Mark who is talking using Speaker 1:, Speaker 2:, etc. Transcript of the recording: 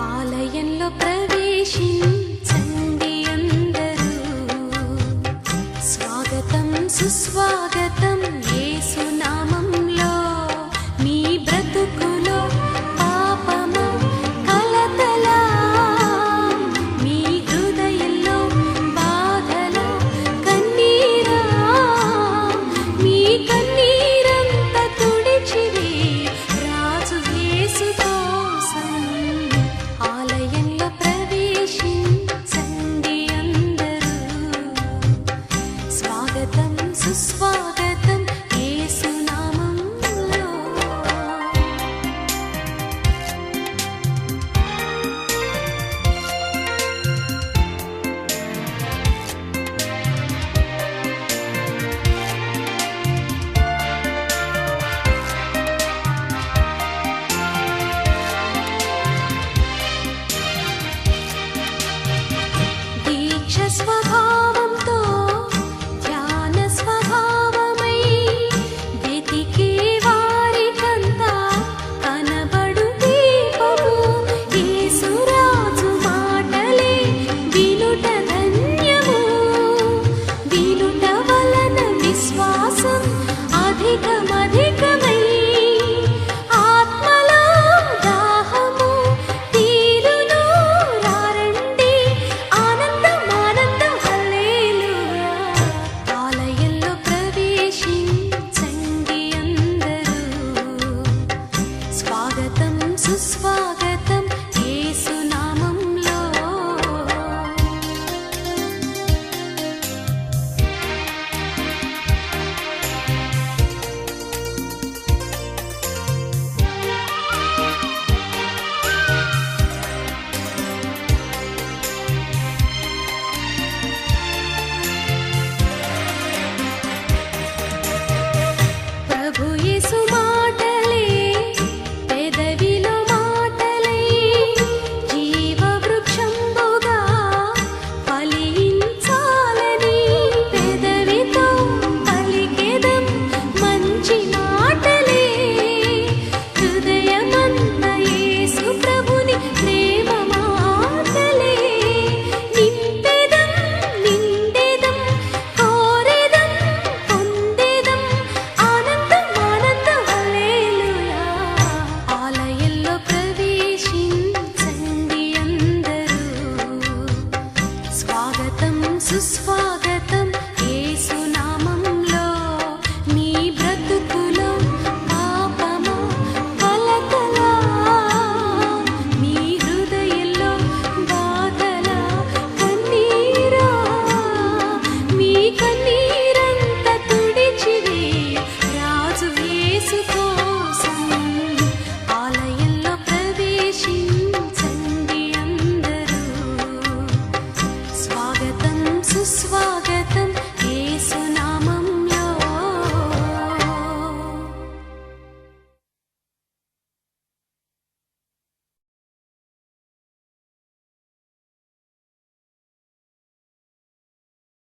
Speaker 1: ఆలయంలో ప్రవేశించండి అందరూ. స్వాగతం సుస్వాగతం. స్వాగతం సుస్వాగతం